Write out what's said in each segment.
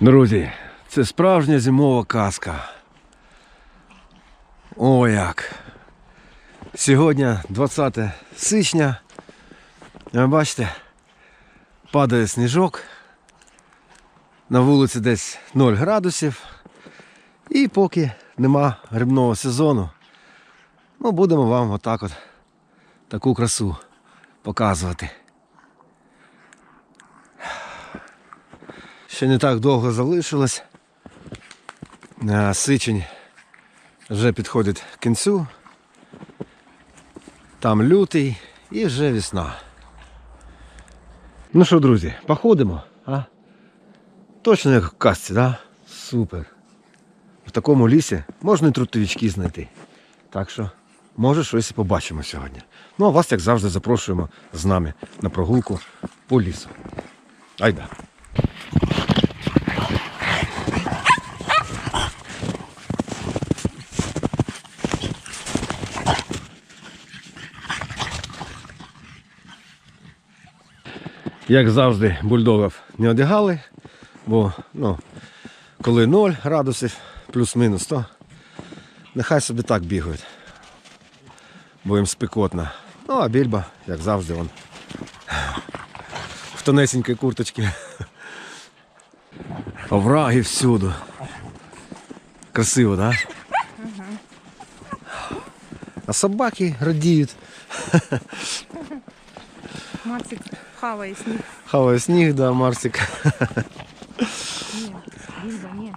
Друзі, це справжня зимова казка. О як. Сьогодні 20 січня. Бачите, падає сніжок. На вулиці десь 0 градусів. І поки нема грибного сезону, ну, будемо вам отак от таку красу показувати. Ще не так довго залишилось. Сичень вже підходить к кінцю. Там лютий і вже весна. Ну що, друзі, походимо, а? Точно як в казці, да? Супер. В такому лісі можна і трутовички знайти. Так що, може, щось і побачимо сьогодні. Ну, а вас, як завжди, запрошуємо з нами на прогулку по лісу. Айда. Як завжди, бульдогів не одягали, бо ну, коли 0 градусів плюс-мінус, то нехай собі так бігають. Бо їм спекотно. Ну, а більба, як завжди, он в тонесенькій курточці. Овраги всюди. Красиво, так? Да? А собаки радіють. Марсик хаває сніг. Хаває сніг, да, Марсик. Ні, Більба, ні.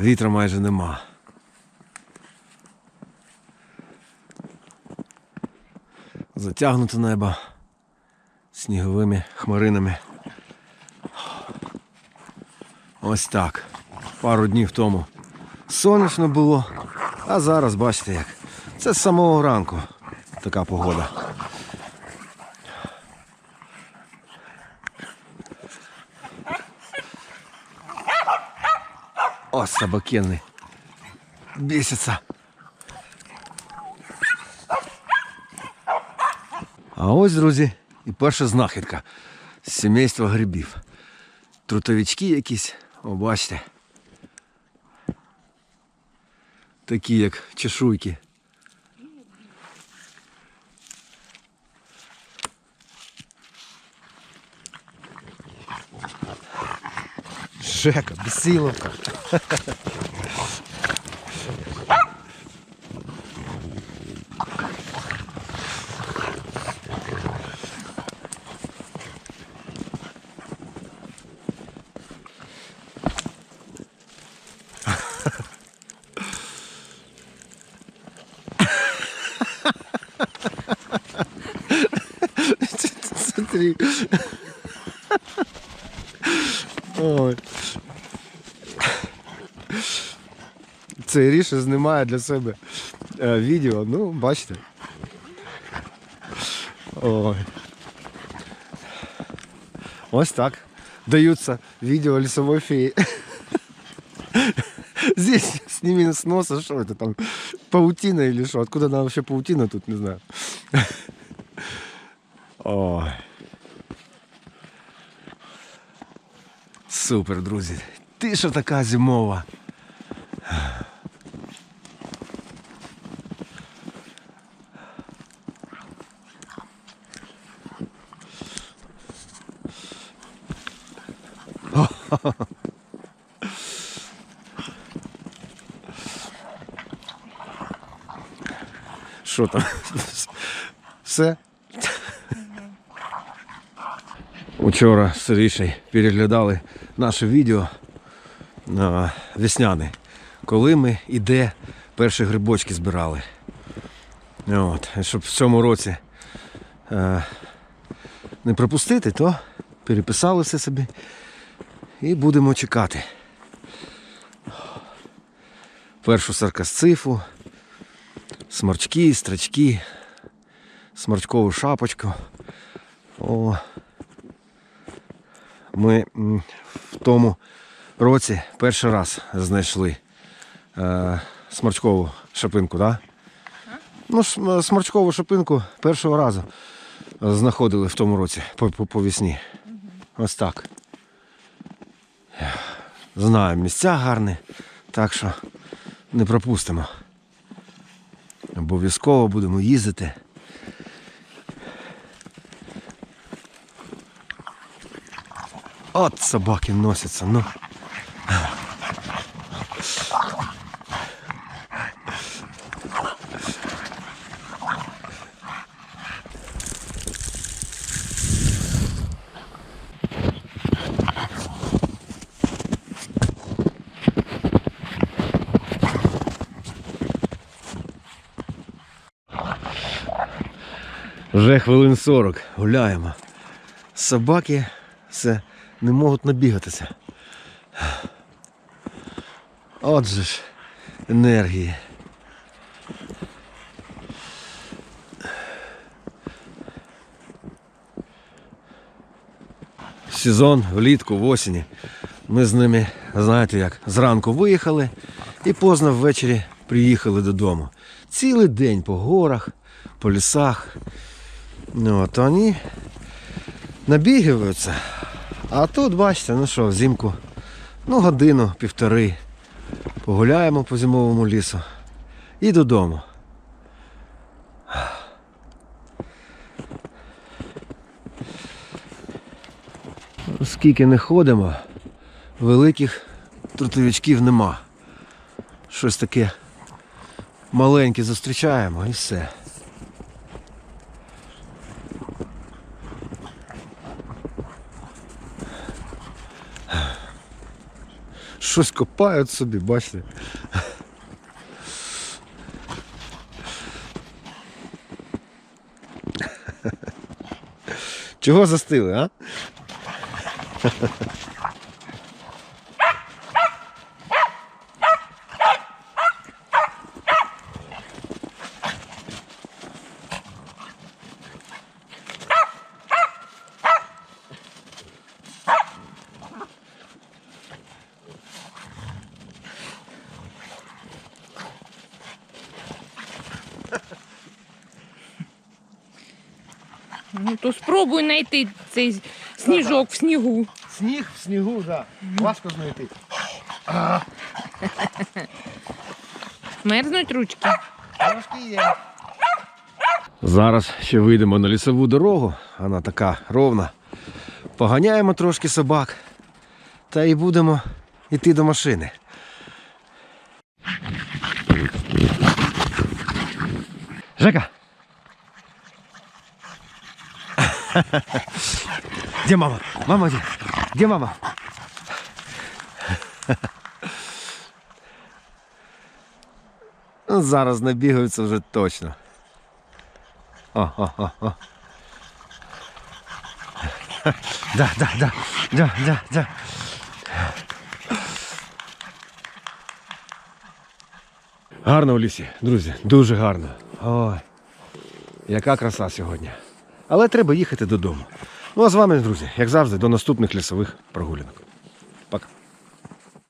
Вітра майже нема. Затягнуте небо сніговими хмаринами. Ось так. Пару днів тому сонячно було, а зараз бачите як. Це з самого ранку така погода. Ось собакенний. Біситься. А ось, друзі, і перша знахідка з сімейства грибів. Трутовички якісь, о. Такі як чешуйки. Жека, бесиловка. Смотри. Ой. Це Ріша знімає для себе е, відео, ну, бачите. Ой. Ось так. Даются видео лесовой феи. Здесь сними с носа, что это там, Паутина или что? Откуда она вообще паутина тут, не знаю. Ой. Супер, друзі. Тиша така зимова. Що там? Все? Учора з Рішей переглядали наше відео а, весняне, коли ми і де перші грибочки збирали. От. Щоб в цьому році е, не пропустити, то переписали все собі і будемо чекати. Першу саркасцифу, сморчки, страчки, сморчкову шапочку. О, ми в тому році перший раз знайшли е, сморчкову шипинку, так? Да? Ну, сморчкову шипинку першого разу знаходили в тому році по, по, по весні. Ось так. Знаємо, місця гарні, так що не пропустимо. Обов'язково будемо їздити. От собаки носяться, ну. Вже хвилин 40 гуляємо. Собаки все не можуть набігатися. Отже ж, енергії. Сезон влітку, в осені. Ми з ними, знаєте як, зранку виїхали і поздно ввечері приїхали додому. Цілий день по горах, по лісах. Ну, от вони набігаються. А тут, бачите, ну що, взимку, ну годину, півтори. Погуляємо по зимовому лісу і додому. Скільки не ходимо, великих трутовичків нема. Щось таке маленьке зустрічаємо і все. Щось копають собі, бачите. Чого застили, а? Ну то спробуй знайти цей сніжок в снігу. Сніг в снігу, так. Да. Важко знайти. Мерзнуть ручки. Трошки є. Зараз ще вийдемо на лісову дорогу, вона така ровна. Поганяємо трошки собак та і будемо йти до машини. Жека! Где мама? Мама где? Где мама? Ну, Зараз набігаються вже точно. О, о, о, о. Да, да, да, да, да, да. Гарно в лісі, друзі, дуже гарно. Ой, яка краса сьогодні. Але треба їхати додому. Ну а з вами, друзі, як завжди, до наступних лісових прогулянок. Пока.